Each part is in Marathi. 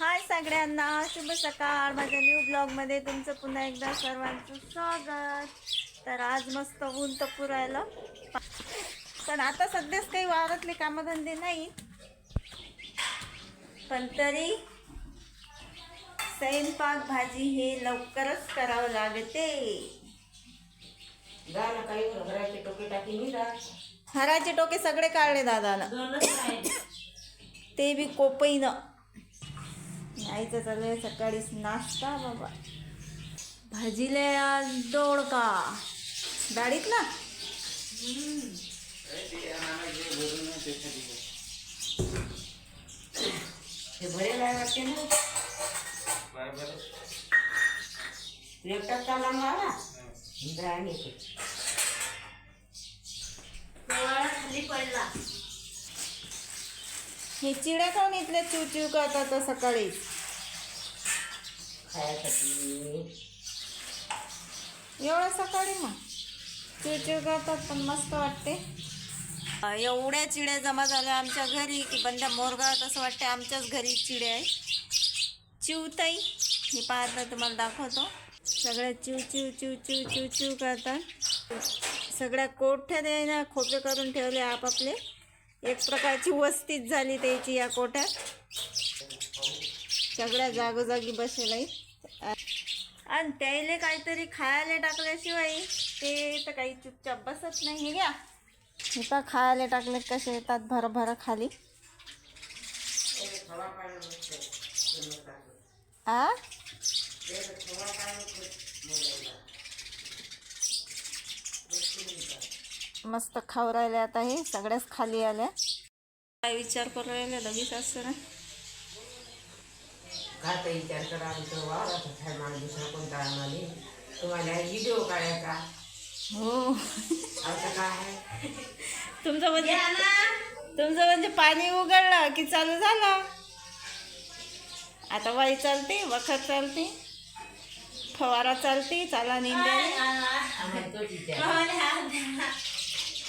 हाय सगळ्यांना शुभ सकाळ. माझ्या न्यू ब्लॉगमध्ये तुमचं पुन्हा एकदा सर्वांचं स्वागत. तर आज मस्त ऊन तर पुरायला. पण आता सध्याच काही वावरातले कामधंदे नाही. पण तरी स्वयंपाक भाजी हे लवकरच करावं लागते. हराचे टोके सगळे काढले दादाला ते बी कोपईनं. आईचं चालू आहे. सकाळीच नाश्ता बाबा. भाजीले आज दोडका डाळीत ना? ते बरे काय वाटते ना? एकटाच चालला मला आणि खाली पडला. हे चिड्या खाऊन इथल्या चिव चिव करतात खायसाठी. एवढ्या सकाळी मग. चिव चिव करतात पण मस्त वाटते. एवढ्या चिड्या जमा झाल्या आमच्या घरी की बंड्या मोरगावात असं वाटते आमच्याच घरी चिड्या आहे चिवताई हे पाहता तुम्हाला दाखवतो. सगळ्या चिव चिव चिव चिव चिव चिव करतात. सगळ्या आहे ना खोपे करून ठेवले आपापले. एक प्रकारची वस्तीच झाली त्याची या कोठ्यात. सगळ्या जागोजागी बसेल आणि त्याला काहीतरी खायला टाकल्याशिवाय ते तर काही चुपचाप बसत नाही घ्या इथं खायला टाकले कसे येतात भरभर खाली. आ थोडा पाणी मस्त खाऊ राहिले आता हे सगळ्याच खाली आल्या. काय विचार करू राहिले लगेच असं ना काय विचार करा आमचं वावरात आहे मला दुसरा कोणता आम्हाला तुम्हाला व्हिडिओ काढायचा. हो. काय? तुमचं म्हणजे तुमचं म्हणजे पाणी उघडलं की चालू झालं? आता वाई चालते वखर चालते फवारा चालते चला विचार.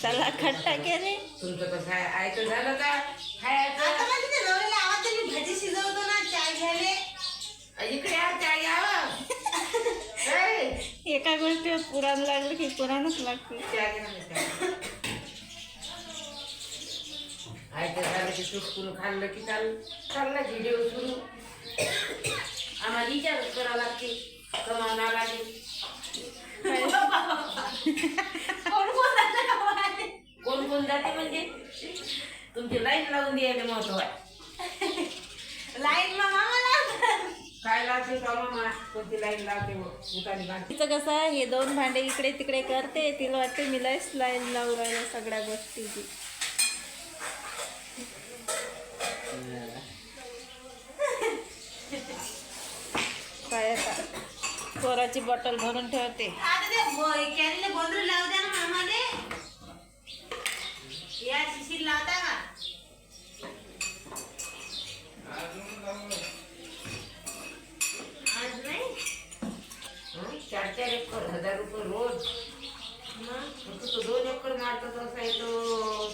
चला खट्टा केले. तुमचं कसं आहे आयतं झालं का? खायचं. भाजी शिजवतो ना चाय घ्यायले. इकडे या यावं ए, एका गोष्टीवर पुराण लागलं की पुराणच लागते. ना, झालं की सुटकून खाल्लं की चाल चालला व्हिडिओ सुरू. आम्हाला विचार करावं लागते. कमावणार लागेल कोण कोण जातं गावाले? कोण कोण जाते म्हणजे? तुमची लाईन लावून द्यायला महत्त्व आहे. लाईन काय लावते का मामा? कोणती लाईन लावते तिचं कसं आहे हे दोन भांडे इकडे तिकडे करते तिला वाटते मी लयच लाईन लावू राहिल्या सगळ्या गोष्टीची. काय आता? पोराची बॉटल भरून ठेवते. आता ते गोंधळ द्या ना मामाले. या शिशीर लावता का आज नाही हं? चार चार एकर हजार रुपये रोज मग फक्त तो दोन एकर मारतो तसा येतो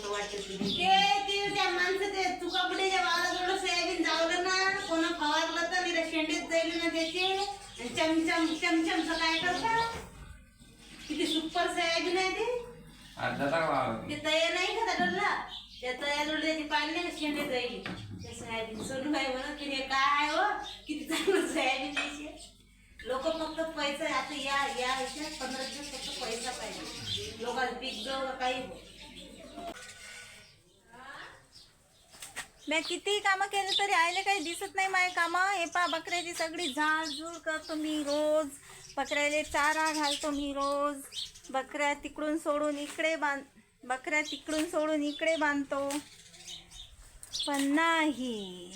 तो वाटते तुझी ते ते त्या माणसं ते तुकापुटीच्या वावराजवळ सोयाबीन जावलं ना कोणा फवारलं तर निरा शेंडीत जाईल ना त्याचे चमचम चमचमचं काय करता किती सुपर सोयाबीन आहे ते ते तया नाही पाणी नाही का? जाईल त्या सोयाबीन. म्हणत की हे काय हो? किती चांगलं सोयाबीन द्यायचे लोक फक्त पैसा आता या या पंधरा दिवस फक्त पैसा पाहिजे. पीक जाऊ काही मी किती कामं केले तरी आयले काही दिसत नाही माझे कामं. हे पा बकऱ्याची सगळी झाडझूड करतो मी रोज. बकऱ्याला चारा घालतो मी रोज. बकऱ्या तिकडून सोडून इकडे बांध बकऱ्या तिकडून सोडून इकडे बांधतो. पण नाही.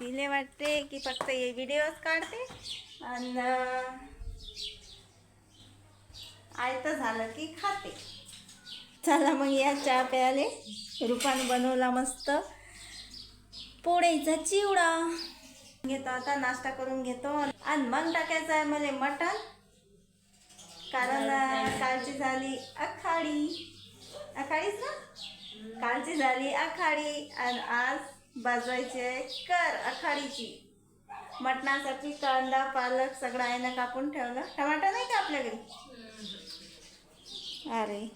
तिले वाटते की फक्त हे व्हिडिओच काढते. आणि आयतं झालं की खाते. चला मग या चहा प्याले रुपाने बनवला मस्त. पोळीचा चिवडा. घेतो आता नाश्ता करून घेतो. आणि मग टाकायचं आहे मला मटण. कारण कालची झाली अखाडी आखाडीच ना? कालची झाली आखाडी आणि आज बाजवायचे कर आखाडीची. मटणासाठी कांदा पालक सगळं आईनं कापून ठेवलं. टमाटर नाही का आपल्या घरी? अरे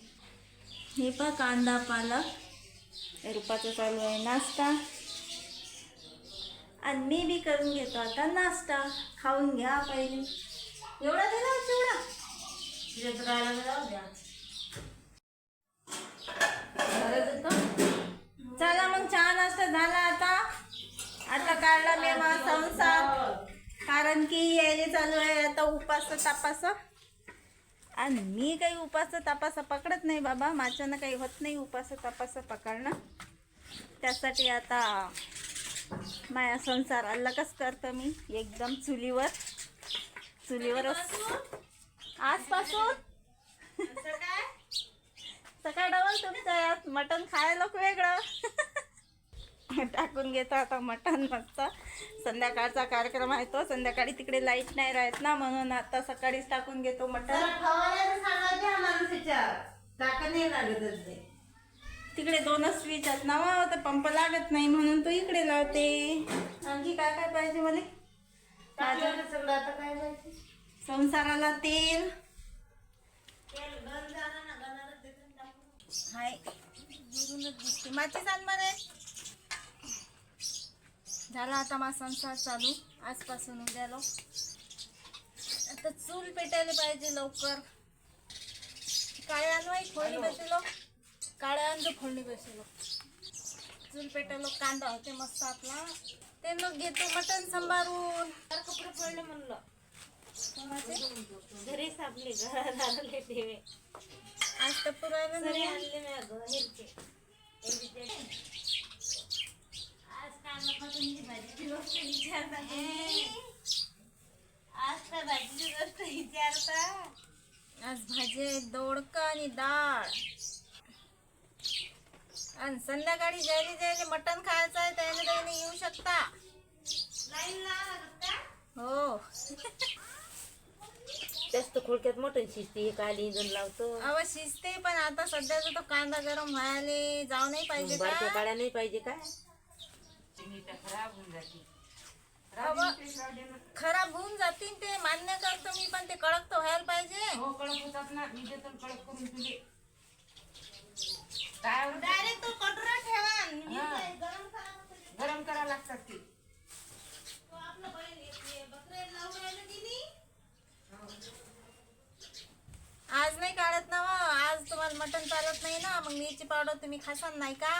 हे पा कांदा पालक. रुपाचं चालू आहे नाश्ता. आणि मी बी करून घेतो आता नाश्ता. खाऊन घ्या पहिले. एवढा दिला चिवडा जाऊ द्या चला मग चहा नाश्ता झाला आता. आता काढला मी माझा संसार. कारण की यायले चालू आहे आता उपास तापास. आणि मी काही उपास तापास पकडत नाही बाबा. माझ्यानं काही होत नाही उपास तापास पकडणं. त्यासाठी आता माया संसार अलगच करतो मी एकदम चुलीवर. चुलीवरच आजपासून? सकाळ डबल तुमच्या यात मटण खायला लोक वेगळं. टाकून घेतो आता मटण मस्त. संध्याकाळचा कार्यक्रम आहे तो. संध्याकाळी तिकडे लाइट नाही राहत ना म्हणून आता सकाळीच टाकून घेतो मटण. तिकडे दोनच स्विच आहेत ना वा, तर पंप लागत नाही म्हणून तो इकडे लावते. आणखी काय काय पाहिजे मला माझ्या टाकलं सगळं. आता काय पाहिजे? संसाराला तेल. तेल गंज झालं ना गंजाला त्याच्यात टाकून. हाय. दुरूनच दिसते. माचीच आण बरे झाला आता माझा संसार चालू. आजपासून उद्याला आता चूल पेटायला पाहिजे लवकर. काळे आणवाय फोडणी बसलो काळे आणतो फोडणी बसलो चूल पेटायला कांदा होते मस्त आपला. ते मग घेतो मटण सांभारून चार कपडे पडले म्हणलं. घरी सापले घरात ठेवे आज तर पुरायला घरी नाही आणले मी अगं हेरचे आज काय नको तुमची भाजीची गोष्ट विचारता? आज काय भाजीची गोष्ट विचारता. आज भाजी दोडका आणि डाळ. आणि संध्याकाळी जायला जायला मटण खायचं आहे त्याने त्याने येऊ शकता. लाईन हो. जास्त खोडक्यात मटण शिजते काली इंजन लावतो. अव शिजते पण आता सध्याचा तो कांदा गरम व्हायला जाऊ नाही पाहिजे बारक्या का? काळ्या नाही पाहिजे काय? अव, खराब होऊन जातील ते मान्य करतो मी पण ते कडक तर व्हायला पाहिजे. हो कडक होतात ना. मी देतो ना कडक करून तुझे काय आवडतं? डायरेक्ट तो कटोरा ठेवा आणि मी हा. काय गरम करा मग गरम करा लागतात ते तो आपलं बैल येते बकरे लावून राहिलं तिने आज नाही काढत ना व. आज तुम्हाला मटण चालत नाही ना मग मिरची पावडर तुम्ही खासाल नाही का?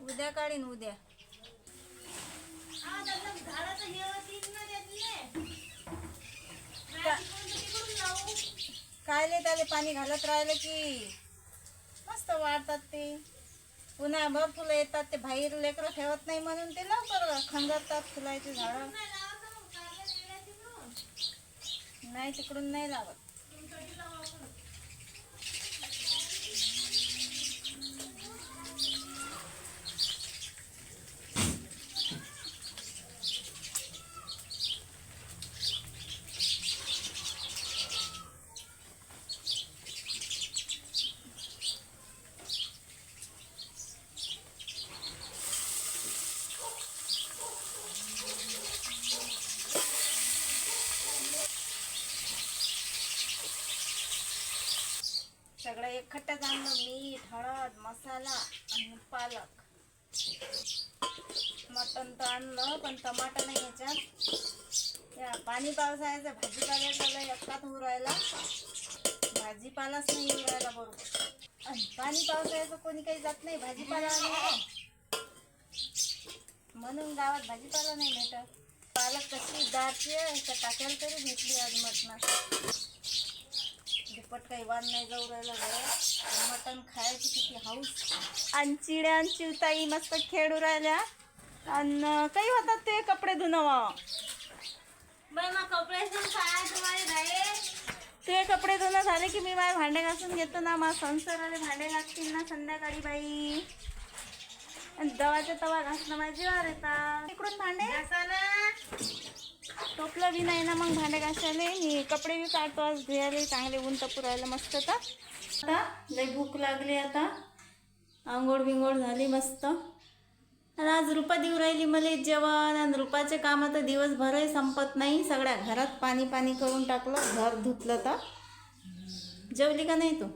उद्या काढीन उद्या. कायले त्याले पाणी घालत राहिलं की. मस्त वाढतात ते. पुन्हा फुलं येतात ते बाहेर लेकरं ठेवत नाही म्हणून ते लवकर खंगरतात फुलाचे झाडं नाही लावायचं मग कारल्या गेल्या तिकडून नाही तिकडून नाही लावत. सगळं आणलं मीठ हळद मसाला आणि पालक. मटण तर आणलं पण टमाटर नाही याच्यात. या पाणी पावसाळ्याचं भाजीपाला लय एकटात होऊ भाजीपालाच नाही येऊ बरोबर. आणि पाणी पावसाळ्याचं कोणी काही जात नाही भाजीपाला म्हणून गावात भाजीपाला नाही भेटत. पालक कशी दाटची आहे तर टाकायला तरी भेटली आज मटणात दुप्पट काही वाद नाही जाऊ राहिला मटण खायची किती हाऊस. आणि चिड्या आणि चिवताई मस्त खेळू राहिल्या. आणि काही होतात ते कपडे धुणं. बाई मग कपड्याचं काय तुम्हाला राहील ते कपडे धुणं झाले की मी माझे भांडे घासून घेतो ना. मला संसाराले भांडे लागतील ना संध्याकाळी बाई. आणि दवाच्या तवा घासणं माझ्या जीवावर येतात. इकडून भांडे. टोपलं बी नाही ना मग भांडे घासायला. मी कपडे बी काढतो आज धुयाले चांगले ऊन तपू मस्त तर. आता लई भूक लागली आता. आंघोळ बिंगोळ झाली मस्त. आणि आज रुपा देऊ राहिली मला जेवण. आणि रुपाचे काम आता दिवसभरही संपत नाही. सगळ्या घरात पाणी पाणी करून टाकलं घर धुतलं तर. जेवली का नाही तू?